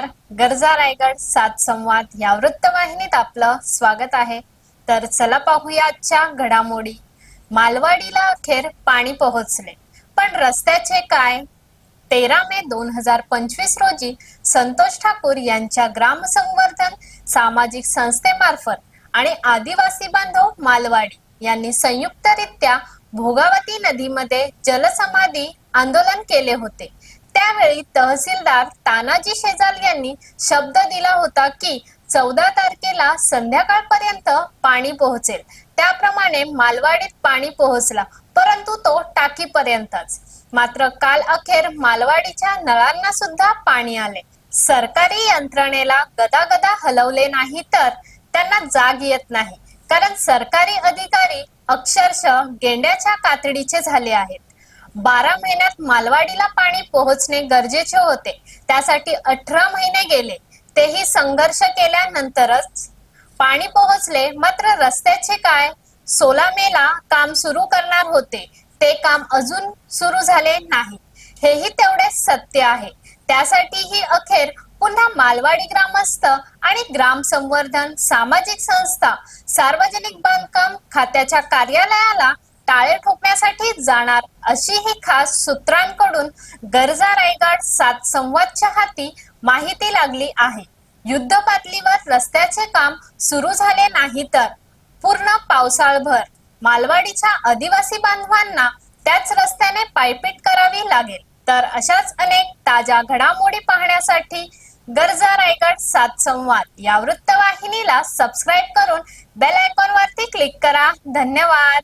नमस्कार. गरजा रायगड सात संवाद या वृत्तवाहिनीत आपलं स्वागत आहे. तर चला पाहूया आजच्या घडामोडी. मालवाडीला अखेर पाणी पोहोचले. पण रस्त्याचे काय? तेरा मे दोन हजार पंचवीस रोजी संतोष ठाकूर यांच्या ग्रामसंवर्धन सामाजिक संस्थेमार्फत आणि आदिवासी बांधव मालवाडी यांनी संयुक्तरित्या भोगावती नदीमध्ये जलसमाधी आंदोलन केले होते. त्यावेळी तहसीलदार तानाजी शेजाल यांनी शब्द दिला होता की चौदा तारखेला संध्याकाळपर्यंत पाणी पोहोचेल. त्याप्रमाणे मालवाडीत पाणी पोहोचला परंतु तो टाकीपर्यंतच. मात्र काल अखेर मालवाडीच्या नळांना सुद्धा पाणी आले. सरकारी यंत्रणेला गदागदा हलवले नाही तर त्यांना जाग येत नाही. कारण सरकारी अधिकारी अक्षरशः गेंड्याच्या कातडीचे झाले आहेत. बारा महिन्यात मालवाडीला पाणी पोहोचणे गरजेचे होते. त्यासाठी अठरा महिने गेले. तेही संघर्ष केल्यानंतरच पाणी पोहोचले. मात्र रस्त्याचे काय? सोला मेला काम सुरू करणार होते. ते काम अजून सुरू झाले नाही. हेही तेवढे सत्य आहे. त्यासाठीही अखेर पुन्हा मालवाडी ग्रामस्थ आणि ग्राम संवर्धन सामाजिक संस्था सार्वजनिक बांधकाम खात्याच्या कार्यालयाला टाळे ठोकण्यासाठी जाणार अशी ही खास सूत्रांकडून गरजा रायगड सात संवादच्या हाती माहिती लागली आहे. युद्ध पातळीवर रस्त्याचे काम सुरू झाले नाही तर पूर्ण पावसाळभर मालवाडीच्या आदिवासी बांधवांना त्याच रस्त्याने पायपीट करावी लागेल. तर अशाच अनेक ताज्या घडामोडी पाहण्यासाठी गरजा रायगड सात संवाद या वृत्तवाहिनीला सबस्क्राईब करून बेल आयकॉन वरती क्लिक करा. धन्यवाद.